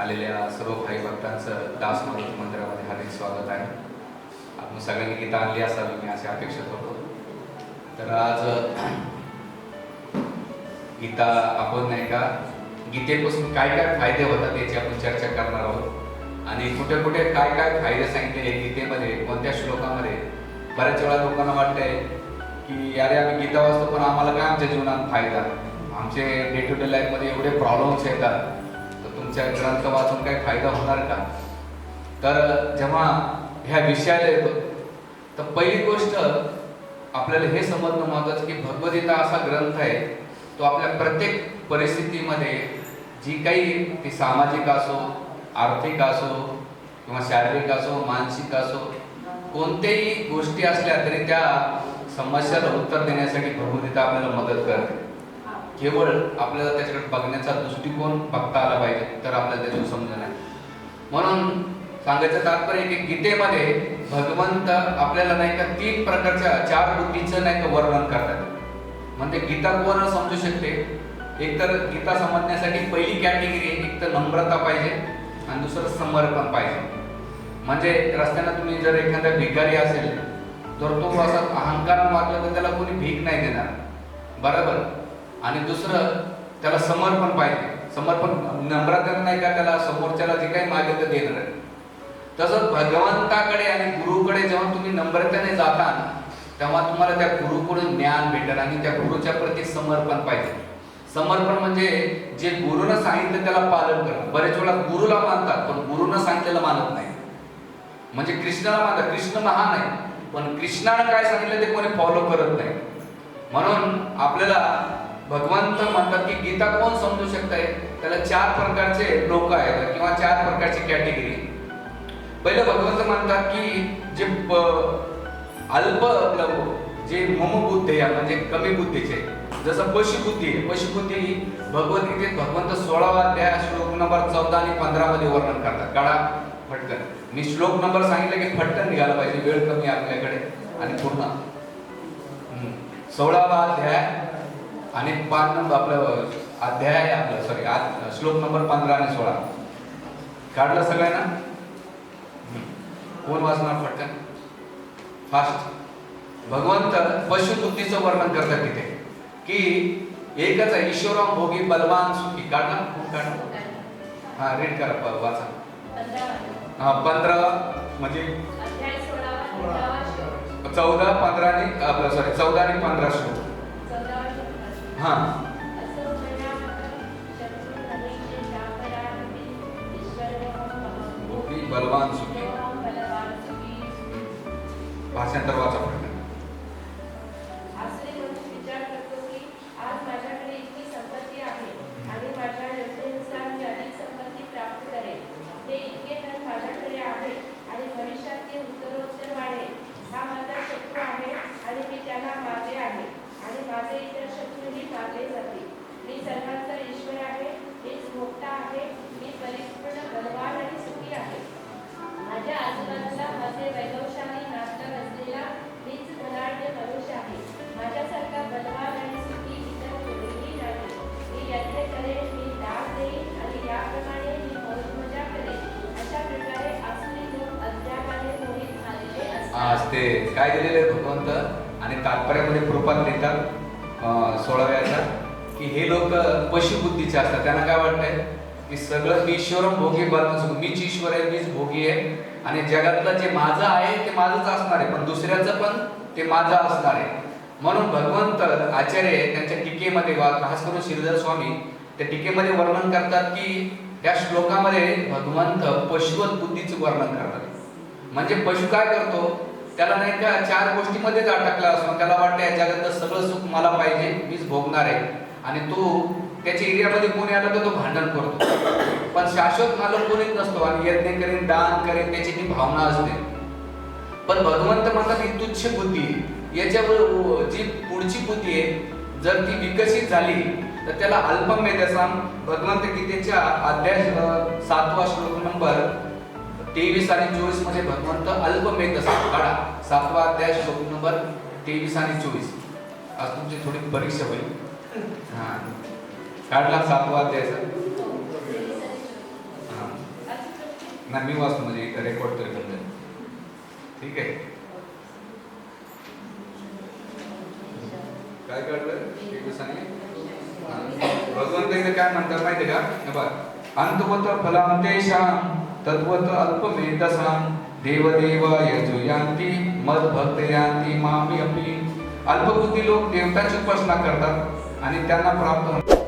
आलेल्या सर्व भाई भक्तांचं दास मारुती मंदिरामध्ये हार्दिक स्वागत आहे. आपण सगळ्यांनी गीता आणली असावी मी अशी अपेक्षा करतो. तर आज गीता आपण नाही का गीतेपासून काय काय फायदे होतात याची आपण चर्चा करणार आहोत. आणि कुठे कुठे काय काय फायदे सांगितले गीतेमध्ये कोणत्या श्लोकामध्ये. बऱ्याच वेळा लोकांना वाटतंय की अरे आम्ही गीता वाचतो पण आम्हाला काय आमच्या जीवनात फायदा? आमचे डे टू डे लाईफमध्ये एवढे प्रॉब्लेम्स येतात. तुमच्या ग्रंथ वाचून काही फायदा होणार का? तर जेव्हा ह्या विषयाला येतो तर पहिली गोष्ट आपल्याला हे समजणं महत्वाचं की भगवद्गीता असा ग्रंथ आहे तो आपल्या प्रत्येक परिस्थितीमध्ये जी काही ती सामाजिक असो आर्थिक असो किंवा शारीरिक असो मानसिक असो कोणत्याही गोष्टी असल्या तरी त्या समस्याला उत्तर देण्यासाठी भगवद्गीता आपल्याला मदत करते. केवळ आपल्याला त्याच्याकडे बघण्याचा दृष्टिकोन बघता आला पाहिजे तर आपल्याला त्याचं समजणं आहे म्हणून सांगायचं तात्पर्य की गीतेमध्ये भगवंत आपल्याला नाही का तीन प्रकारच्या चार वृत्तीचं नाही का वर्णन करतात. म्हणजे गीता कोण समजू शकते? एक तर गीता समजण्यासाठी पहिली कॅटेगरी एक तर नम्रता पाहिजे आणि दुसरं समर्पण पाहिजे. म्हणजे रस्त्यानं तुम्ही जर एखादा भिकारी असेल तर तो असा अहंकार मागला तर त्याला कोणी भीक नाही देणार. बरोबर? आणि दुसरं त्याला समर्पण पाहिजे. समर्पण नम्रता नाही का त्याला? समोरच्याला जे काही मागे ते देणार आहे. तसंच भगवंताकडे आणि गुरुकडे जेव्हा तुम्ही नम्रतेने जाता तेव्हा तुम्हाला त्या गुरुकडून ज्ञान भेटेल आणि त्या गुरुच्या प्रती समर्पण पाहिजे. समर्पण म्हणजे जे गुरुनं सांगितलं त्याला पालन करणं. बरेच वेळा गुरुला मानतात पण गुरुनं सांगितलेलं मानत नाही. म्हणजे कृष्णाला मानतात. कृष्ण महान आहे पण कृष्णानं काय सांगितलं ते कोणी फॉलो करत नाही. म्हणून आपल्याला भगवंत म्हणतात की गीता कोण समजू शकताय? त्याला चार प्रकारचे लोक आहेत किंवा चार प्रकारची कॅटेगरी पहिलं भगवंत म्हणतात की जे अल्प जे मम बुद्धी म्हणजे कमी बुद्धीचे. जसं पशुबुद्धी आहे. पशुबुद्धी ही भगवद्गीतेत भगवंत सोळावा अध्याय श्लोक नंबर चौदा आणि पंधरा मध्ये वर्णन करतात. काळा फटकन. मी श्लोक नंबर सांगितलं की फटकन निघाला पाहिजे. वेळ कमी आपल्याकडे. आणि पूर्ण सोळावा अध्याय आणि पाच नंबर आपलं अध्याय आहे आपलं सॉरी श्लोक नंबर पंधरा आणि सोळा. काढलं सगळ्यांना. कोण वाचणार फटकन फास्ट भगवंत पशुबुद्धीचं वर्णन करतात तिथे की एकच आहे ईश्वरम भोगी बलवान सुखी. काढला? काढला. हा रीड करा वाचा. हा पंधरा म्हणजे? चौदा. पंधरा आणि आपलं सॉरी चौदा आणि पंधरा श्लोक. हा. बलवान सुखी भाषांतर वाचा पडलं असे म्हणून विचार करतो की आज माझ्याकडे इतकी संपत्ती आहे आणि माझ्या योजनेनुसार मी अधिक संपत्ती प्राप्त करेन हे इतके धन माझ्याकडे आहे आणि भविष्यात ते उत्तरोत्तर वाढेल हा माझा शत्रू आहे आणि मी त्याला मारले आहे आणि माझे इतर शत्रूही मारले जातील मी सर्वांचा ईश्वर आहे मीच मोठा आहे मी परिपूर्ण बलवान आणि सुखी आहे. माझ्या आजूबाजूला माझे वैभवशाली नाटक असलेला मीच धनाढ्य मनुष्य आहे. माझ्यासारखा बलवान आणि सुखी इतर कोणीही नाही. मी यज्ञ करेन मी दान देईन आणि याप्रमाणे मी मौजमजा करेन. अशा प्रकारे आसुरी लोक अज्ञानाने मोहित झालेले असते काय दिलेले भगवंत? आणि तात्पर्यामध्ये कृपात देतात सोळाव्याचा. की हे लोक पशुबुद्धीचे असतात. त्यांना काय वाटतंय? की सगळं मी ईश्वरम भोगी बनवून मीच ईश्वर आहे मीच भोगी आहे. आणि जगातलं जे माझं आहे ते माझंच असणार आहे. पण दुसऱ्याचं पण ते माझं असणार आहे. म्हणून भगवंत आचार्य त्यांच्या टीकेमध्ये खास करून श्रीधर स्वामी त्या टीकेमध्ये वर्णन करतात की त्या श्लोकामध्ये भगवंत पशुवत बुद्धीचं वर्णन करतात. म्हणजे पशु काय करतो? त्याला नाही का चार गोष्टीमध्येच अटकला असतो त्याला वाटतं या जगातलं सगळं सुख मला पाहिजे मीच भोगणार आहे. आणि तो त्याच्या एरियामध्ये कोणी आला तर तो भांडण करतो. पण शाश्वत मालक कोणीच नसतो आणि यज्ञ करेन दान करेन त्याची ती भावना असते. पण भगवंत म्हणतात ही तुच्छ बुद्धी आहे. याच्यावर जी पुढची बुद्धी आहे जर ती विकसित झाली तर त्याला अल्पमेध असा भगवंत गीतेच्या अध्याय सातवा श्लोक नंबर तेवीस आणि चोवीसमध्ये भगवंत अल्पमेध असा काढा. सातवा अध्याय श्लोक नंबर तेवीस आणि चोवीस. आज तुमची थोडी परीक्षा होईल. हा. काढला सातवा त्याचा हा. ना मी वाचतो म्हणजे इथं रेकॉर्ड तरी ठीक आहे. काय काढलं एक भगवंत इथं काय म्हणतात माहिती का? हे बघ. अंतवत फलांतेषां तद्वत अल्पमेधसां देवदेव यजुयांती मद भक्त यांती मामी अपि. अल्पबुद्धी लोक देवताची उपासना करतात. आणि त्यांना प्राप्त होणार.